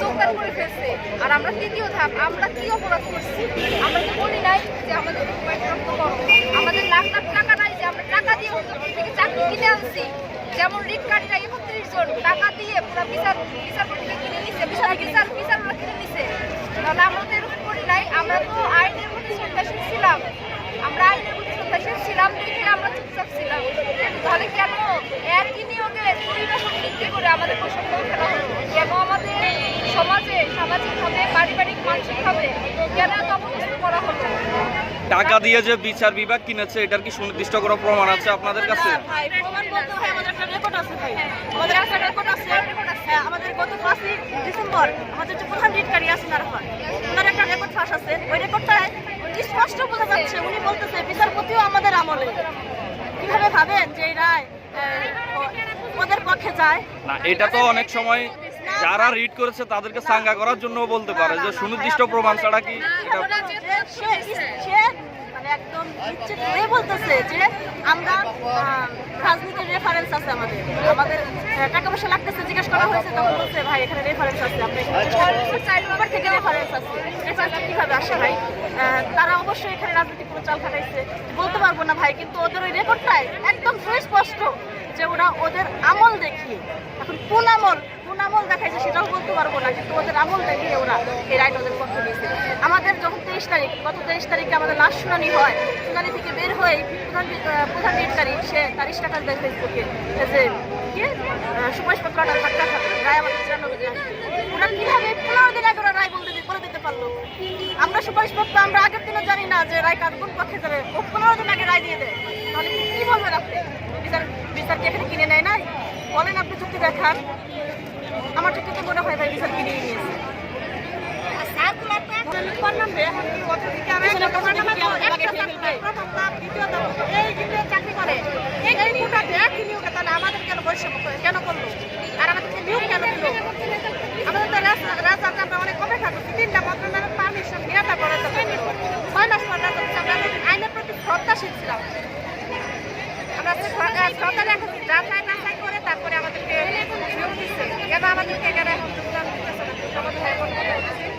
যোগদান করে ফেলছে। আর আমরা তৃতীয় ধাপ, আমরা কি অপরাধ করছি? আমরা তো বলি নাই যে আমাদের আমাদের লাখ লাখ টাকা নাই যে আমরা টাকা দিয়ে থেকে চাকরি কিনে আনছি। যেমন রিক্কারীরা একত্রিশ জন টাকা দিয়ে পুরো বিচার বিচারপতিকে কিনে নিচ্ছে বিচার বিচার বিচাররা কিনে নিছে তাহলে আমরা তো এরকম করি নাই আমরা তো আইনের প্রতি শ্রদ্ধাশীল ছিলাম আমরা আইনের প্রতি শ্রদ্ধাশীল ছিলাম দেখে আমরা চুপচাপ ছিলাম তাহলে কেন একই নিয়োগে দুই বছর ডিগ্রি করে আমাদের বৈষম্য ফেলা হলো কেন আমাদের সমাজে সামাজিকভাবে পারিবারিক মানসিকভাবে কেন এত করা হলো? টাকা দিয়ে যে বিচার বিভাগ কিনেছে এটার কি সুনির্দিষ্ট কোনো প্রমাণ আছে আপনাদের কাছে? ভাই প্রমাণ বলতে হয় আমাদের একটা রেকর্ড আছে ভাই। আমাদের একটা রেকর্ড আছে। হ্যাঁ, আমাদের গত পাঁচই ডিসেম্বর আমাদের যে প্রধান রিটকারী আছেন আরফান ওনার একটা রেকর্ড ফাঁস আছে। ওই রেকর্ডটায় স্পষ্ট বোঝা যাচ্ছে উনি বলতেছে বিচারপতিও আমাদের আমলে। কীভাবে ভাবেন যে এই রায় আহ, ওদের পক্ষে যায়? না এটা তো অনেক সময় যারা রিড করেছে তাদেরকে সাঙ্গা করার জন্য বলতে পারে যে সুনির্দিষ্ট প্রমাণ ছাড়া কি মানে একদম যে রেফারেন্স আছে টাকা পয়সা লাগতেছে রেফারেন্স আছে তারা অবশ্যই এখানে রাজনীতি করে চাল খাটাইছে। বলতে পারব না, ভাই, কিন্তু ওদের ওই রেকর্ডটাই একদম সুস্পষ্ট যে ওরা ওদের আমল দেখিয়ে, এখন কোন আমল কোন আমল সেটাও বলতে পারব না কিন্তু ওদের আমল দেখিয়ে ওরা এই রাইট ওদের পক্ষে দিয়েছে। আমাদের যখন তেইশ তারিখ গত তেইশ তারিখে আমাদের লাস্ট শুনানি হয় শুনানি থেকে বের হয়ে প্রধান প্রধান রিটকারী সে তার স্ট্যাটাস দেয় ফেসবুকে যে কি? আহ, সুভাষপত্রটা ধাক্কা রায় আমাদের চিরানব্বই ওরা কীভাবে পনেরো দিন আগে ওরা রায় বলতে বলে দিতে পারল? আমরা সুপারিশপত্র আমরা আগের দিনও জানি না যে রায় কার কোন পক্ষে যাবে। ও পনেরো দিন আগে রায় দিয়ে দেয় তাহলে কি বলবেন আপনি বিচার বিচার কি এখানে কিনে নেয় নাই? বলেন আপনি চুক্তি দেখান। আমার চুক্তি তো মনে হয় ভাই বিচার কিনে নিয়েছে আমাদের কেন বৈষম্য কেন করল? আর আমাদেরকে নিয়োগ কেন দিল? আমাদের তো আমরা অনেক কমে থাকব তিনটা মন্ত্রণালয়ের পারমিশন নিয়ে তারপরে ছয় মাস পর আমরা আইনের প্রতি শ্রদ্ধাশীল ছিলাম। আমরা সরকার এখন যাচাই বাছাই করে তারপরে আমাদেরকে